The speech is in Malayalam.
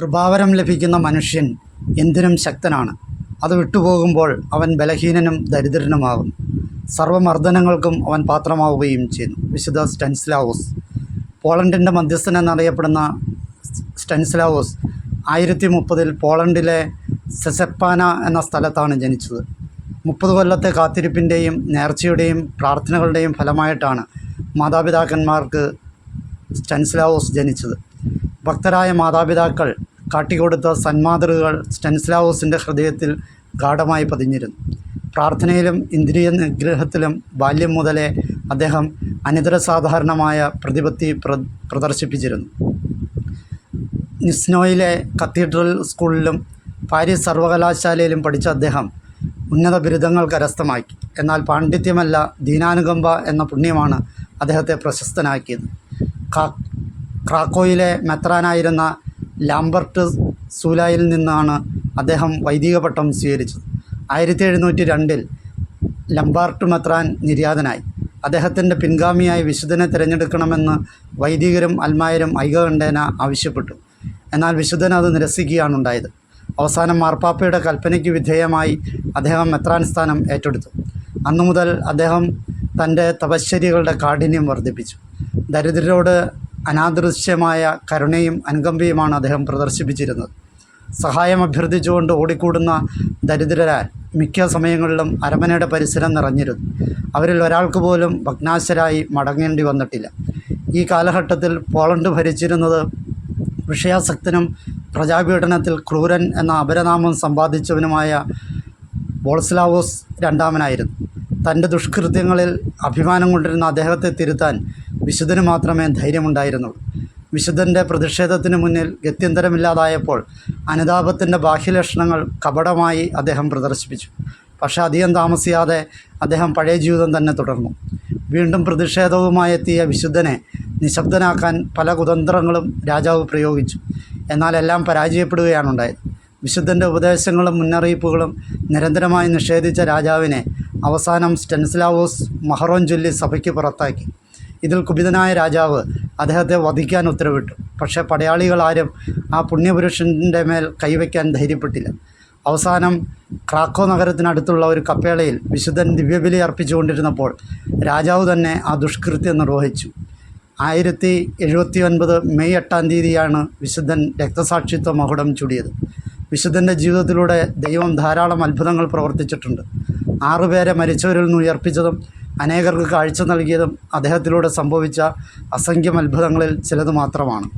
കൃപാവരം ലഭിക്കുന്ന മനുഷ്യൻ എന്തിനും ശക്തനാണ്. അത് വിട്ടുപോകുമ്പോൾ അവൻ ബലഹീനനും ദരിദ്രനുമാകും. സർവമർദ്ദനങ്ങൾക്കും അവൻ പാത്രമാവുകയും ചെയ്യുന്നു. വിശുദ്ധ സ്റ്റൻസ്ലാവോസ്. പോളണ്ടിന്റെ മധ്യസ്ഥൻ എന്നറിയപ്പെടുന്ന സ്റ്റൻസ്ലാവോസ് ആയിരത്തി മുപ്പതിൽ പോളണ്ടിലെ സെസെപ്പാന എന്ന സ്ഥലത്താണ് ജനിച്ചത്. മുപ്പത് കൊല്ലത്തെ കാത്തിരിപ്പിന്റെയും നേർച്ചയുടെയും പ്രാർത്ഥനകളുടെയും ഫലമായിട്ടാണ് മാതാപിതാക്കന്മാർക്ക് സ്റ്റൻസ്ലാവോസ് ജനിച്ചത്. ഭക്തരായ മാതാപിതാക്കൾ കാട്ടിക്കൊടുത്ത സന്മാതൃകകൾ സ്റ്റെൻസ്ലാവോസിന്റെ ഹൃദയത്തിൽ ഗാഠമായി പതിഞ്ഞിരുന്നു. പ്രാർത്ഥനയിലും ഇന്ദ്രിയ നിഗ്രഹത്തിലും ബാല്യം മുതലേ അദ്ദേഹം അനിതര സാധാരണമായ പ്രതിപത്തി പ്ര പ്രദർശിപ്പിച്ചിരുന്നു. നിസ്നോയിലെ കത്തീഡ്രൽ സ്കൂളിലും പാരീസ് സർവകലാശാലയിലും പഠിച്ച അദ്ദേഹം ഉന്നത ബിരുദങ്ങൾ കരസ്ഥമാക്കി. എന്നാൽ പാണ്ഡിത്യമല്ല ദീനാനുകമ്പ എന്ന പുണ്യമാണ് അദ്ദേഹത്തെ പ്രശസ്തനാക്കിയത്. ക്രാക്കോയിലെ മെത്രാനായിരുന്ന ലാംബർട്ട് സൂലായിൽ നിന്നാണ് അദ്ദേഹം വൈദിക പട്ടം സ്വീകരിച്ചത്. ആയിരത്തി എഴുന്നൂറ്റി രണ്ടിൽ ലംബാർട്ട് മെത്രാൻ നിര്യാതനായി. അദ്ദേഹത്തിന്റെ പിൻഗാമിയായി വിശുദ്ധനെ തിരഞ്ഞെടുക്കണമെന്ന് വൈദികരും അൽമായരും ഐകകണ്ഠേന ആവശ്യപ്പെട്ടു. എന്നാൽ വിശുദ്ധൻ അത് നിരസിക്കുകയാണ് ഉണ്ടായത്. അവസാനം മാർപ്പാപ്പയുടെ കൽപ്പനയ്ക്ക് വിധേയമായി അദ്ദേഹം മെത്രാൻ സ്ഥാനം ഏറ്റെടുത്തു. അന്നു മുതൽ അദ്ദേഹം തന്റെ തപശ്ചര്യകളുടെ കാഠിന്യം വർദ്ധിപ്പിച്ചു. ദരിദ്രരോട് അനാദൃശ്യമായ കരുണയും അനുകമ്പയുമാണ് അദ്ദേഹം പ്രദർശിപ്പിച്ചിരുന്നത്. സഹായം അഭ്യർത്ഥിച്ചുകൊണ്ട് ഓടിക്കൂടുന്ന ദരിദ്രരാൽ മിക്ക സമയങ്ങളിലും അരമനയുടെ പരിസരം നിറഞ്ഞിരുന്നു. അവരിൽ ഒരാൾക്ക് പോലും ഭഗ്നാശരായി മടങ്ങേണ്ടി വന്നിട്ടില്ല. ഈ കാലഘട്ടത്തിൽ പോളണ്ട് ഭരിച്ചിരുന്നത് വിഷയാസക്തനും പ്രജാപീഡനത്തിൽ ക്രൂരൻ എന്ന അപരനാമം സമ്പാദിച്ചവനുമായ ബോൾസ്ലാവോസ് രണ്ടാമനായിരുന്നു. തന്റെ ദുഷ്കൃത്യങ്ങളിൽ അഭിമാനം കൊണ്ടിരുന്ന അദ്ദേഹത്തെ തിരുത്താൻ വിശുദ്ധന് മാത്രമേ ധൈര്യമുണ്ടായിരുന്നുള്ളൂ. വിശുദ്ധന്റെ പ്രതിഷേധത്തിന് മുന്നിൽ ഗത്യന്തരമില്ലാതായപ്പോൾ അനുതാപത്തിന്റെ ബാഹ്യലക്ഷണങ്ങൾ കപടമായി അദ്ദേഹം പ്രദർശിപ്പിച്ചു. പക്ഷേ അധികം താമസിയാതെ അദ്ദേഹം പഴയ ജീവിതം തന്നെ തുടർന്നു. വീണ്ടും പ്രതിഷേധവുമായി എത്തിയ വിശുദ്ധനെ നിശബ്ദനാക്കാൻ പല കുതന്ത്രങ്ങളും രാജാവ് പ്രയോഗിച്ചു. എന്നാൽ എല്ലാം പരാജയപ്പെടുകയാണുണ്ടായത്. വിശുദ്ധന്റെ ഉപദേശങ്ങളും മുന്നറിയിപ്പുകളും നിരന്തരമായി നിഷേധിച്ച രാജാവിനെ അവസാനം സ്റ്റെൻസ്ലാവോസ് മഹറോൻ ചൊല്ലി സഭയ്ക്ക് പുറത്താക്കി. ഇതിൽ കുപിതനായ രാജാവ് അദ്ദേഹത്തെ വധിക്കാൻ ഉത്തരവിട്ടു. പക്ഷേ പടയാളികളാരും ആ പുണ്യപുരുഷന്റെ മേൽ കൈവയ്ക്കാൻ ധൈര്യപ്പെട്ടില്ല. അവസാനം ക്രാക്കോ നഗരത്തിനടുത്തുള്ള ഒരു കപ്പേളയിൽ വിശുദ്ധൻ ദിവ്യബലി അർപ്പിച്ചുകൊണ്ടിരുന്നപ്പോൾ രാജാവ് തന്നെ ആ ദുഷ്കൃത്യം നിർവഹിച്ചു. ആയിരത്തി എഴുപത്തി ഒൻപത് മെയ് എട്ടാം തീയതിയാണ് വിശുദ്ധൻ രക്തസാക്ഷിത്വ മകുടം ചൂടിയത്. വിശുദ്ധന്റെ ജീവിതത്തിലൂടെ ദൈവം ധാരാളം അത്ഭുതങ്ങൾ പ്രവർത്തിച്ചിട്ടുണ്ട്. ആറുപേരെ മരിച്ചവരിൽ നിന്ന് ഉയർപ്പിച്ചതും അനേകർക്ക് കാഴ്ച നൽകിയതും അദ്ദേഹത്തിലൂടെ സംഭവിച്ച അസംഖ്യം അത്ഭുതങ്ങളിൽ ചിലത് മാത്രമാണ്.